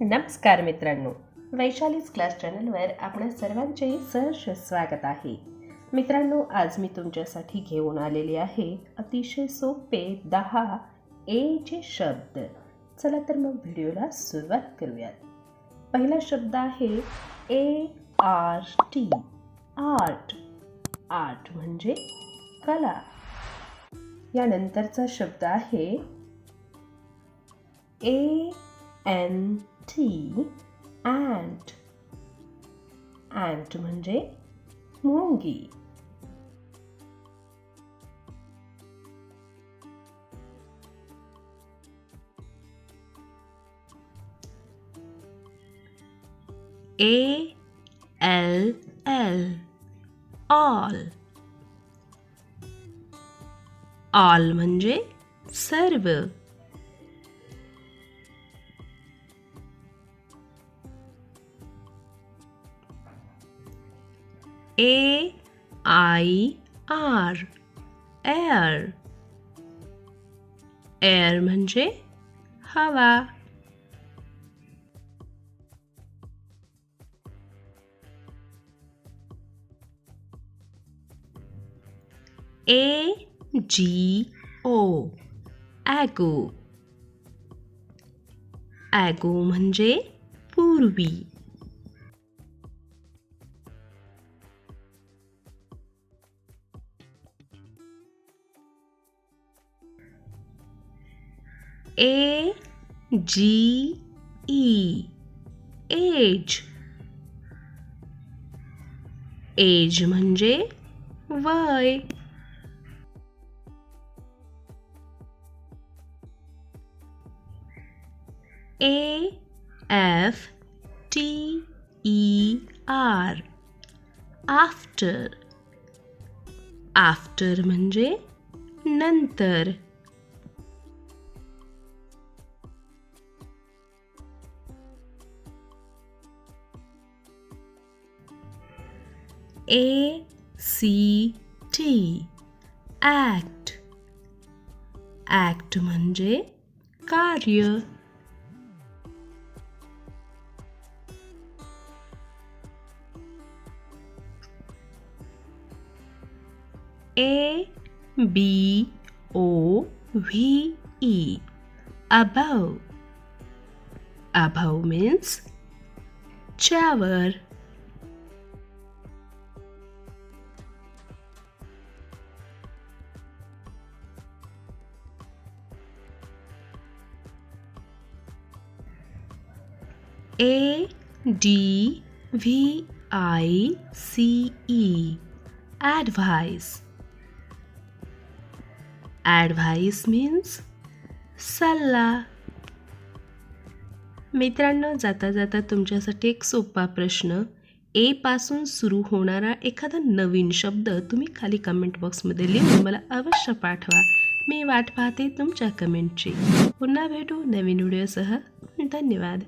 नमस्कार मित्रांनो वैशालीज क्लास चॅनलवर आपल्या सर्वांचेही सहर्ष स्वागत आहे. मित्रांनो आज मी तुमच्यासाठी घेऊन आलेले आहे अतिशय सोपे दहा एचे शब्द. चला तर मग व्हिडिओला सुरुवात करूयात. पहिला शब्द आहे A R T. Art. Art म्हणजे कला. यानंतरचा शब्द आहे A N T ant ant म्हणजे मुंगी A L L all all म्हणजे सर्व A I R air air म्हणजे हवा. ए जी ओ ॲगो ॲगो म्हणजे पूर्वी. ए जी ई एज एज म्हणजे वय. A F T E R after after म्हणजे नंतर. A C T act act म्हणजे कार्य. A B O V E above. Above means च्यावर A D V I C E advice advice means सल्ला. मित्रांनो जाता जाता तुमच्यासाठी एक सोपा प्रश्न. ए पासून सुरू होणारा एखादा नवीन शब्द तुम्ही खाली कमेंट बॉक्समध्ये लिहून मला अवश्य पाठवा. मी वाट पाहते तुमच्या कमेंटची पुन्हा भेटू नवीन व्हिडिओसह धन्यवाद.